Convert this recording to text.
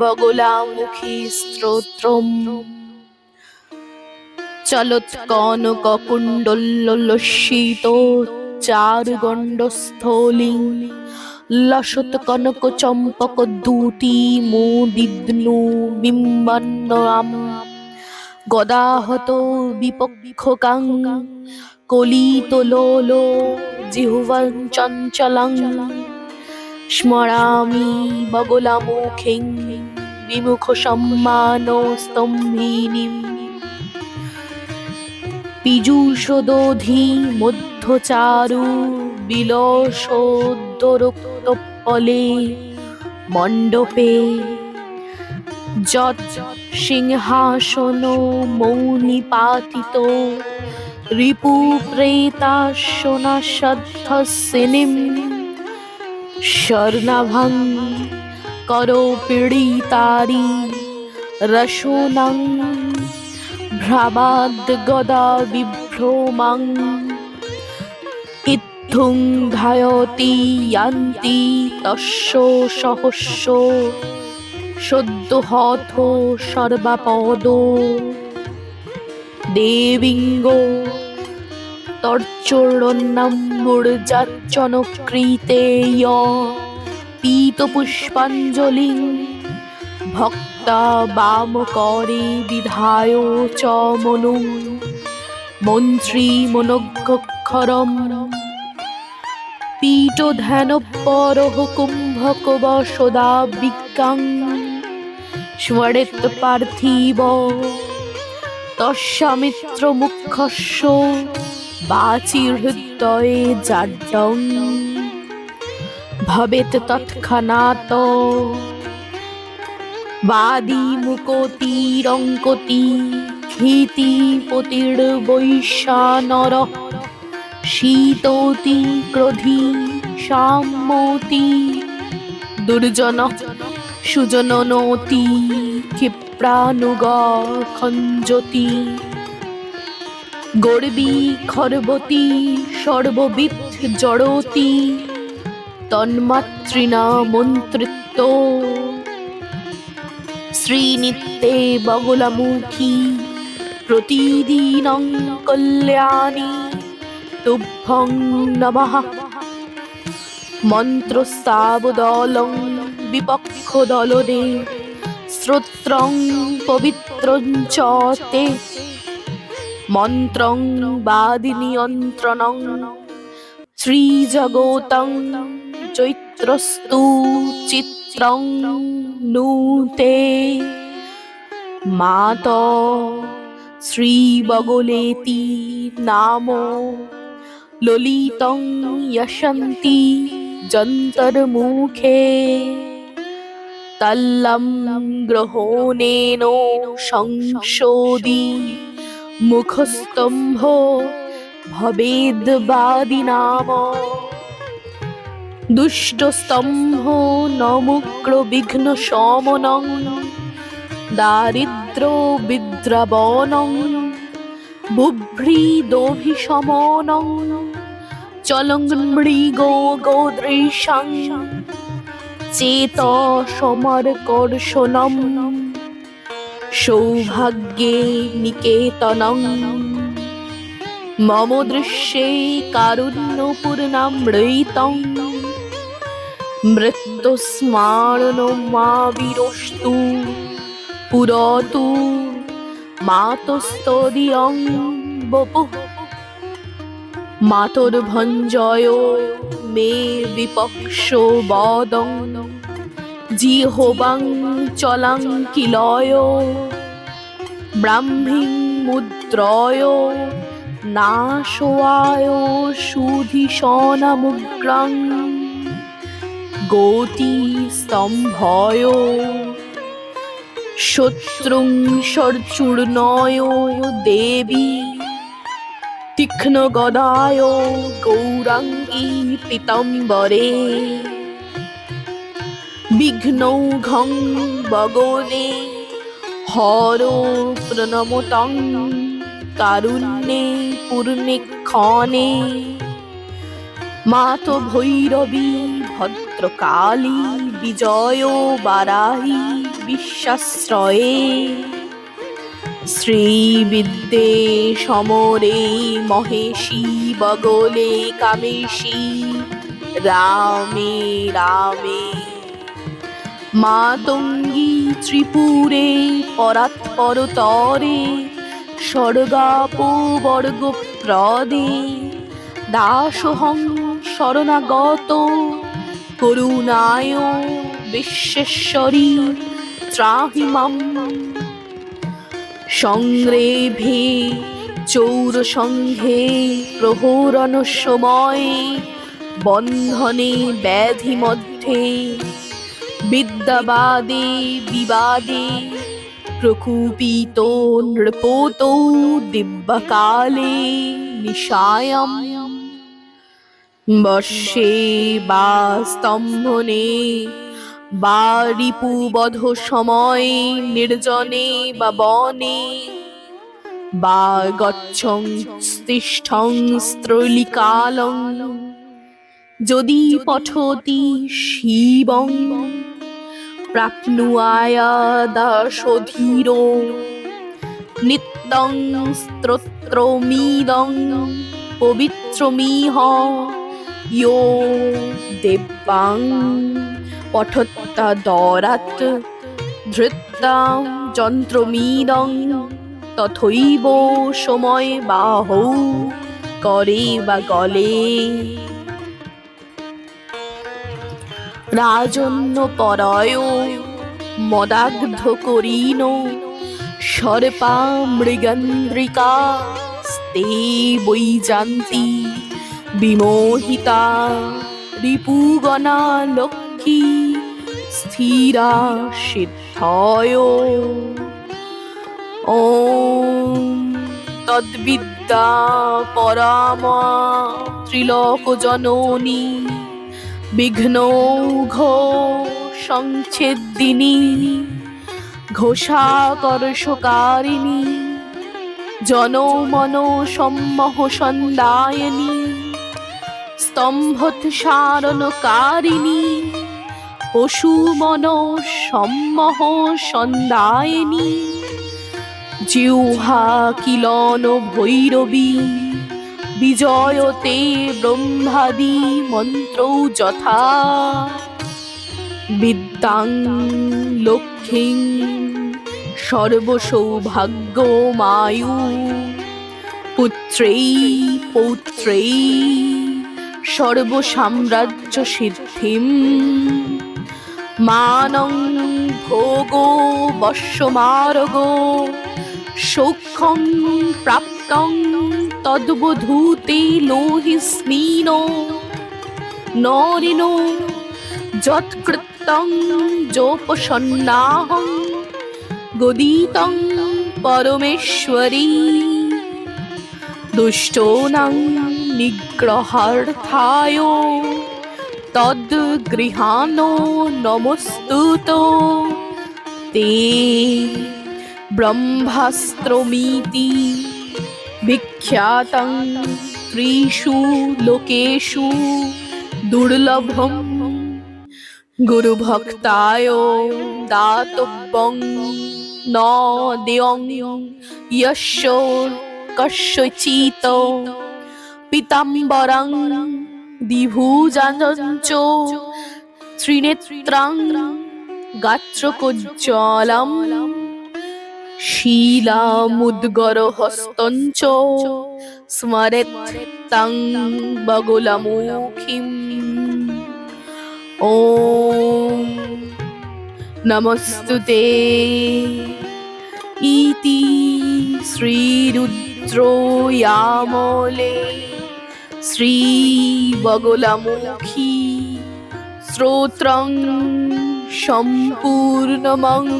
বগলামুখী কনক কুণ্ডলসিত চারুগণ্ডস্থলিং। লসত কনক চম্পক দুটি মুদিগ্নু বিম্বন্নাম গদাহত বিপক্ষকাং, কলিতলোলো জিহুবং চঞ্চলং স্মরামি বগলামুখিং বিমুখ সম্মান স্তম্ভিনীম পীযূষদোধি মধ্যচারু বিলসোদ্দরক্তপলে মণ্ডপে যৎ সিংহাসন মৌনি পাতিত রিপু প্রেতাসনাসদ্ধ সিনিম স্বর্ণাভং করো পীড়িতারি রসোনং ভ্রাবাদ গদা বিভ্রমাং ইত্থুং ধায়তি ইয়ান্তি তস্য সহস্য সদ্য হথ সর্বাপদ দেবিঙ্গ তর্চরণ্যমূর্জাচনকৃতে পীতপুষ্পাঞ্জলি ভক্তা বাম করে বিধায় চ মনু মন্ত্রী মনক্ষরম পীঠ ধ্যান পরহ কুম্ভক বসদা বিজ্ঞাং পার্থিব তস্যামিত্র মুখস্য বাচি হৃদয়ে জাড্ডং ভবেত তৎক্ষণাৎ বাদি মুকতিরঙ্কতি ক্ষিতি পতির্বৈশানর শীতোতি ক্রোধি সাম্মতি দুর্জন, সুজননতি ক্ষিপ্রানুগ খঞ্জতি গর্বী খর্বতী সর্ববিদ জড়তি, তন্মাতৃণা মন্ত্রিত্ব। শ্রীনিত্যে বগলামুখী, প্রতিদিনং কল্যাণী, তুভ্যং নমঃ। মন্ত্রস্তাবদলং বিপক্ষদলনে শ্রোত্রং পবিত্রং চ তে মন্ত্রং বাদিনিয়ন্ত্রণং শ্রীজগোতং চৈত্রস্তু চিত্রং নূতে। মাত শ্রীবগলেতি নাম ললিতং যশন্তি যন্তর্মুখে। তল্লম গ্রহণেন সংশোধি। মুখস্তম্ভ ভবেদ্বাদি নাম দুষ্টস্তম্ভ নমুগ্র বিঘ্ন সমনং দারিদ্র বিদ্রাবনং বুভ্রীদোভিশমনং চলং মৃগ গোদৃশং চেত সমরকর্ষণম সৌভাগ্যে নিকেতনং মম দৃশ্যে কারুণ্যপূর্ণামৃতং মৃত্যুস্মারণমাবিরস্তু পুরতু মাতস্তদীয়ং বপুঃ। মাতর্ভঞ্জয় মে বিপক্ষ বদং। জিহোবাং চলাং কিলয়, ব্রাহ্মীং মুদ্রয়, নাশোয়ায় সুধিশনমুগ্রং গতি স্তম্ভয়, শত্রুং সর্চূর্ণয় দেবী তীক্ষ্ণ গদায় গৌরাঙ্গী পীতম্বরে। বিঘ্নৌঘং বগলে হর প্রণমতং কারুণ্যে পূর্ণে ক্ষণে। মাত ভৈরবী ভদ্রকালী বিজয় বারাহী বিশ্বাশ্রয়ে। শ্রীবিদ্যে সমরে মহেশী বগলে কামেশী। রামে রামে মাতঙ্গী ত্রিপুরে পরাৎপরতরে স্বর্গাপবর্গ প্রদে দাসহং শরণাগত, করুণায় বিশ্বেশ্বরী ত্রাহি মাম সংগ্রেভে চৌর সংঘে প্রহরণ সময়ে, বন্ধনে ব্যাধি মধ্যে বিদ্যাবাদে বিবাদে প্রকুপিত নৃপত দিব্যকালে নিশায়াম। বর্ষে বা স্তম্ভনে বা রিপুবধ সময় নির্জনে বা বনে বা গচ্ছং তিষ্ঠং স্ত্রলিকালং যদি পঠতি শিবং, প্রাপ্নুয়ায়া দাসধীর, নিত্যং স্তোত্রমিদং পবিত্রমিহ, ইয়ো দেবাং পঠত্তা দরাত ধৃত্তাং যন্ত্রমিদং, তথৈব সময় বাহৌ, করে বা গলে। রাজন্য পরয় মদাগ্ধ করিন সর্পা মৃগন্দ্রিকা স্তে বৈজান্তি, বিমোহিতা, রিপুগণা লক্ষ্মী, স্থিরা সিদ্ধয়। ॐ তদ্বিদ্যা পরামা ত্রিলোকজননী। বিঘ্নৌঘ সংচ্ছেদিনী ঘোষাকর্ষকারিণী জনমন সম্মোহ সন্দায়নী স্তম্ভোৎসারণকারিণী পশুমন সম্মোহ সন্দায়নী জিহ্বা কিলন ভৈরবী বিজয়তে ব্রহ্মাদি মন্ত্র যথা। বিদ্যাং লক্ষ্মীং সর্বসৌভাগ্য মায়ু। পুত্রেই পৌত্রেই সর্বসাম্রাজ্য সিদ্ধিম মানং ভোগো বর্ষমারগো সৌখ্যং প্রাপ্তং তদ্বধূতে লোহিস্মিন নরিনো যৎকৃতং যোপসন্নাহং গদিতং পরমেশ্বরী। দুষ্টনাং নিগ্রহার্থায় তদ্গৃহানো নমস্তুত। তে ব্রহ্মাস্ত্রমিতি। বিখ্যাতং ত্রিষু লোকেষু দুর্লভম গুরুভক্তায় দাতব্যং ন দেয়ং যস্য কস্যচিত পিতাম্বরং দ্বিভুজাঞ্চ ত্রিনেত্রাং গাত্রকোজ্জ্বলম शीलामुद्गर हस्तञ्च स्मरेत् तं बगुलमुखिम् ॐ नमस्तु ते इति श्रीरुद्रो यामोले श्रीबगुलमुखी श्रोत्रं सम्पूर्णमङ्